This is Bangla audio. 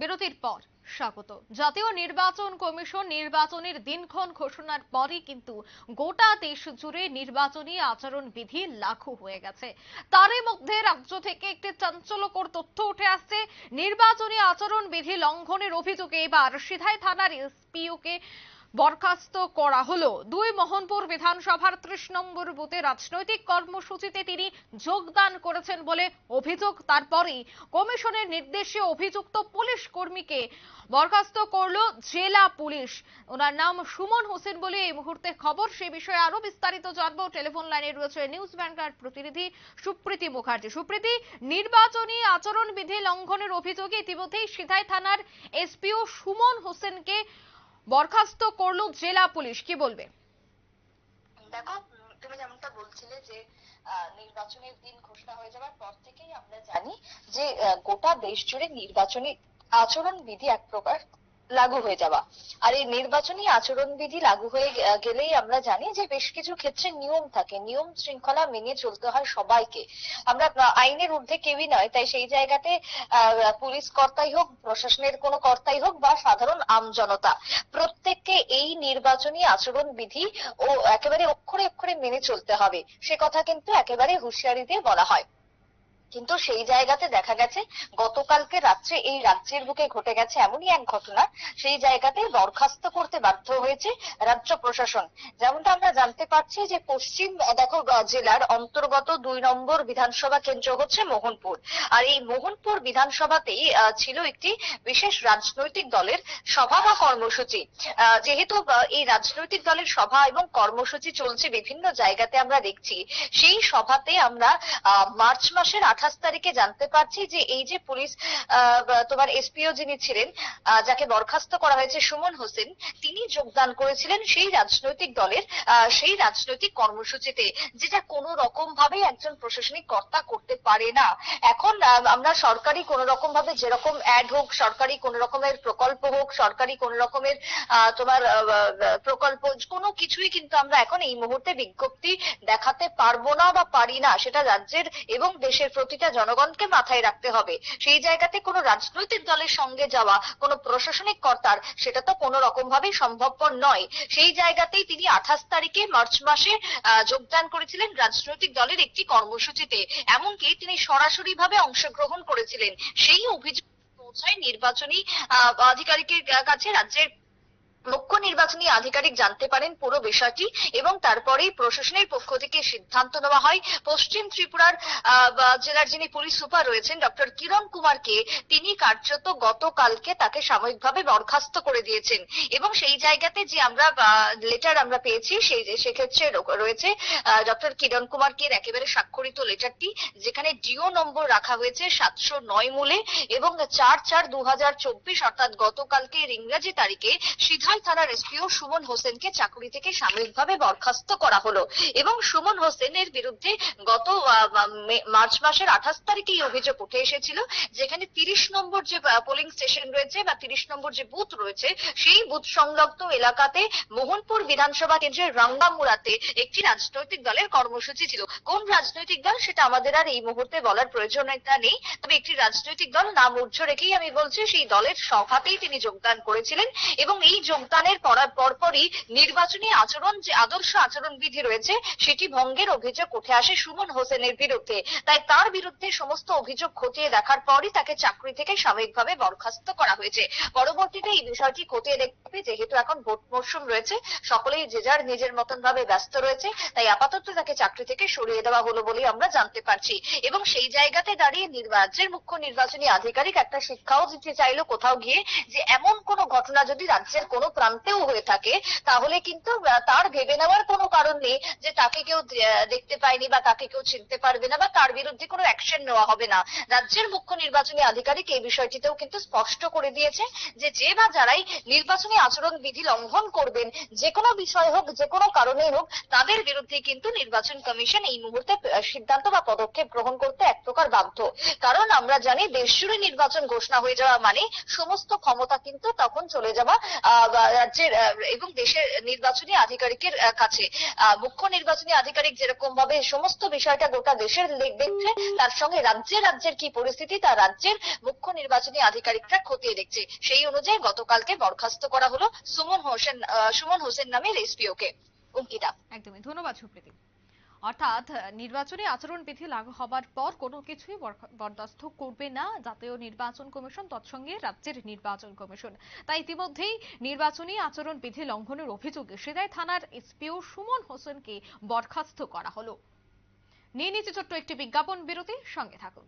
বিরতির পর স্বাগত। জাতীয় নির্বাচন কমিশন নির্বাচনের দিনক্ষণ ঘোষণার পরই কিন্তু গোটা দেশ জুড়ে নির্বাচনী আচরণ বিধি লাগু হয়ে গেছে। তারই মধ্যে রাজ্য থেকে একটি চাঞ্চল্যকর তথ্য উঠে আসছে। নির্বাচনী আচরণ বিধি লঙ্ঘনের অভিযোগে এবার সিধাই থানার এসপিওকে বরখাস্ত করা হলো। দুই মোহনপুর বিধানসভার ত্রিশ নম্বর বুথে রাজনৈতিক কর্মসূচিতে তিনি যোগদান করেছেন বলে অভিযোগ। তারপরেই কমিশনের নির্দেশে অভিযুক্ত পুলিশ কর্মীকে বরখাস্ত করল জেলা পুলিশ। ওনার নাম সুমন হোসেন বলে এই মুহূর্তে খবর। সে বিষয়ে আরও বিস্তারিত জানব। টেলিফোন লাইনে রয়েছে নিউজ ব্যাংকার প্রতিনিধি সুপ্রীতি মুখার্জি। সুপ্রীতি, নির্বাচনী আচরণ বিধি লঙ্ঘনের অভিযোগে ইতিমধ্যেই সিধাই থানার এসপিও সুমন হোসেনকে বরখাস্ত করল জেলা পুলিশ। কি বলবে? দেখো তুমি যেমনটা বলছিলে যে নির্বাচনের দিন ঘোষণা হয়ে যাওয়ার পর থেকেই আমরা জানি যে গোটা দেশ জুড়ে নির্বাচনী আচরণ বিধি এক প্রকার লাগু হয়ে যাওয়া। আর এই নির্বাচনী আচরণ বিধি লাগু হয়ে গেলেই আমরা জানি যে বেশ কিছু ক্ষেত্রে নিয়ম থাকে। নিয়ম শৃঙ্খলা মেনে চলতে হয় সবাইকে। আমরা আইনের ঊর্ধ্বে কেউই নয়, তাই সেই জায়গাতে পুলিশ কর্তাই হোক, প্রশাসনের কোনো কর্তাই হোক বা সাধারণ আমজনতা প্রত্যেককে এই নির্বাচনী আচরণ বিধি ও একেবারে অক্ষরে অক্ষরে মেনে চলতে হবে। সে কথা কিন্তু একেবারে হুঁশিয়ারি দিয়ে বলা হয়। কিন্তু সেই জায়গাতে দেখা গেছে, গতকালকে রাত্রে এই রাজ্যের বুকে ঘটে গেছে এমনই এক ঘটনা, সেই জায়গাতে বরখাস্ত করতে বাধ্য হয়েছে রাজ্য প্রশাসন। যেমনটা আমরা জানতে পারছি যে পশ্চিম, দেখো, জেলার অন্তর্গত দুই নম্বর বিধানসভা কেন্দ্র হচ্ছে মোহনপুর। আর এই মোহনপুর বিধানসভাতেই ছিল একটি বিশেষ রাজনৈতিক দলের সভা বা কর্মসূচি। যেহেতু এই রাজনৈতিক দলের সভা এবং কর্মসূচি চলছে বিভিন্ন জায়গাতে আমরা দেখছি, সেই সভাতে আমরা মার্চ মাসের আঠাশ তারিখে জানতে পারছি যে এই যে পুলিশ তোমার এসপিও যিনি ছিলেন যাকে বরখাস্ত করা হয়েছে সুমন হোসেন, তিনি যোগদান করেছিলেন সেই রাজনৈতিক দলের সেই রাজনৈতিক কর্মসূচিতে, যেটা কোনো রকম ভাবে একজন প্রশাসনিক কর্তা করতে পারে না। এখন আমরা সরকারি কোন রকম ভাবে যেরকম অ্যাড হোক সরকারি কোন রকমের প্রকল্প হোক, সরকারি কোন রকমের তোমার প্রকল্প, কোনো কিছুই কিন্তু আমরা এখন এই মুহূর্তে বিজ্ঞপ্তি দেখাতে পারব না বা পারি না। সেটা রাজ্যের এবং দেশের প্রতিটা জনগণকে মাথায় রাখতে হবে। সেই জায়গাতে কোনো রাজনৈতিক দলের সঙ্গে যাওয়া, কোনো প্রশাসনিক কর্তার, সেটা তো কোনো রকম ভাবেই সম্ভবপর নয়। সেই জায়গাতেই তিনি আঠাশ তারিখে মার্চ মাসে যোগদান করেছিলেন রাজনৈতিক দলের একটি কর্মসূচিতে। এমনকি তিনি সরাসরি ভাবে অংশগ্রহণ করেছিলেন। সেই অভিযোগ নির্বাচনী আধিকারিকের কাছে রাজ্যের মুখ্য নির্বাচনী আধিকারিক জানতে পারেন পুরো বিষয়টি এবং তারপরেই প্রশাসনের পক্ষ থেকে সিদ্ধান্ত নেওয়া হয়। পশ্চিম ত্রিপুরার জেলার যিনি পুলিশ সুপার রয়েছেন, ডক্টর কিরণ কুমারকে তিনি কার্যত গতকালকে তাকে সাময়িকভাবে বরখাস্ত করে দিয়েছেন। এবং সেই জায়গাতে যে আমরা লেটার আমরা পেয়েছি, সেই সেক্ষেত্রে রয়েছে ডক্টর কিরণ কুমারকে একেবারে স্বাক্ষরিত লেটারটি যেখানে ডিও নম্বর রাখা হয়েছে সাতশো নয় মূলে এবং চার চার দু হাজার চব্বিশ, অর্থাৎ গতকালকে ইংরাজি তারিখে সিধাই থানার এসপিও সুমন হোসেনকে চাকরি থেকে সাময়িকভাবে বরখাস্ত করা হলো এবং সুমন হোসেনের বিরুদ্ধে গত মার্চ মাসের আঠাশ তারিখে এই অভিযোগ উঠে এসেছিল, যেখানে তিরিশ নম্বর যে পোলিং স্টেশন রয়েছে বা তিরিশ নম্বর যে বুথ রয়েছে, সেই বুথ সংলগ্ন এলাকাতে মোহনপুর বিধানসভা কেন্দ্রের রাঙ্গামুড়াতে একটি রাজনৈতিক দলের কর্মসূচি ছিল। কোন রাজনৈতিক দল সেটা আমাদের আর এই মুহূর্তে বলার প্রয়োজনীয়তা নেই, তবে একটি রাজনৈতিক দল নাম উজ্জ রেখেই আমি বলছি, সেই দলের সভাতেই তিনি যোগদান করেছিলেন এবং এই যোগদানের পরার পরপরই নির্বাচনী আচরণ যে আদর্শ আচরণ বিধি রয়েছে, সেটি ভঙ্গের অভিযোগ উঠে আসে সুমন হোসেনের বিরুদ্ধে। তাই তার বিরুদ্ধে সমস্ত অভিযোগ খতিয়ে দেখার পরই তাকে চাকরি থেকে সাময়িকভাবে বরখাস্ত করা হয়েছে। পরবর্তীতে এই বিষয়টি খতিয়ে দেখবে যেহেতু এখন ভোট মরশুম রয়েছে, সকলেই যে যার নিজের মতন ভাবে ব্যস্ত রয়েছে, তাই আপাতত তাকে চাকরি থেকে সরিয়ে দেওয়া হলো বলেই আমরা জানতে পারছি। এবং সেই জায়গাতে দাঁড়িয়ে রাজ্যের মুখ্য নির্বাচনী আধিকারিক একটা শিক্ষাও দিতে চাইলো কোথাও গিয়ে, যে এমন কোনো ঘটনা যদি রাজ্যের কোনো প্রান্তেও হয়ে থাকে, তাহলে কিন্তু তার ভেবে নেওয়ার কোনো কারণ নেই যে তাকে কেউ দেখতে পায়নি বা তাকে কেউ চিনতে পারবে না বা তার বিরুদ্ধে কোনো অ্যাকশন নেওয়া হবে না। রাজ্যের মুখ্য নির্বাচনী আধিকারিক এই বিষয়টিতেও কিন্তু স্পষ্ট করে দিয়েছে যে যে বা যারাই নির্বাচনী আচরণ বিধি লঙ্ঘন করবেন, যে কোনো বিষয় হোক, যে কোনো কারণে হোক, তাদের বিরুদ্ধে কিন্তু নির্বাচন কমিশন এই মুহূর্তে সিদ্ধান্ত বা পদক্ষেপ গ্রহণ করতে এক প্রকার বাধ্য। কারণ আমরা জানি দেশ জুড়ে নির্বাচন ঘোষণা হয়ে যাওয়া মানে সমস্ত ক্ষমতা কিন্তু তখন চলে যাওয়া রাজ্যের এবং দেশের নির্বাচনী আধিকারিকের কাছে। মুখ্য নির্বাচনী আধিকারিক যেরকম ভাবে সমস্ত বিষয়টা গোটা দেশের দেখছে, তার সঙ্গে রাজ্যে রাজ্যের কি পরিস্থিতি, তা রাজ্যের মুখ্য নির্বাচনী আধিকারিকরা খতিয়ে দেখছে। সেই অনুযায়ী গতকালকে বরখাস্ত করা হলো সুমন হোসেন সুমন হোসেন নামের এসপিও কে অঙ্কিতা। একদমই। ধন্যবাদ সুপ্রীতি। অর্থাৎ নির্বাচনী আচরণবিধি লাগু হবার পর কোনো কিছুই বরদাস্ত করবে না। জাতীয় নির্বাচন কমিশন, তৎসঙ্গে রাজ্যের নির্বাচন কমিশন। তাই ইতিমধ্যেই নির্বাচনী আচরণবিধি লঙ্ঘনের অভিযোগে সেদায় থানার এসপিও সুমন হোসেনকে বরখাস্ত করা হলো। নিয়ে নিচ্ছে ছোট্ট একটি বিজ্ঞাপন বিরতি। সঙ্গে থাকুন।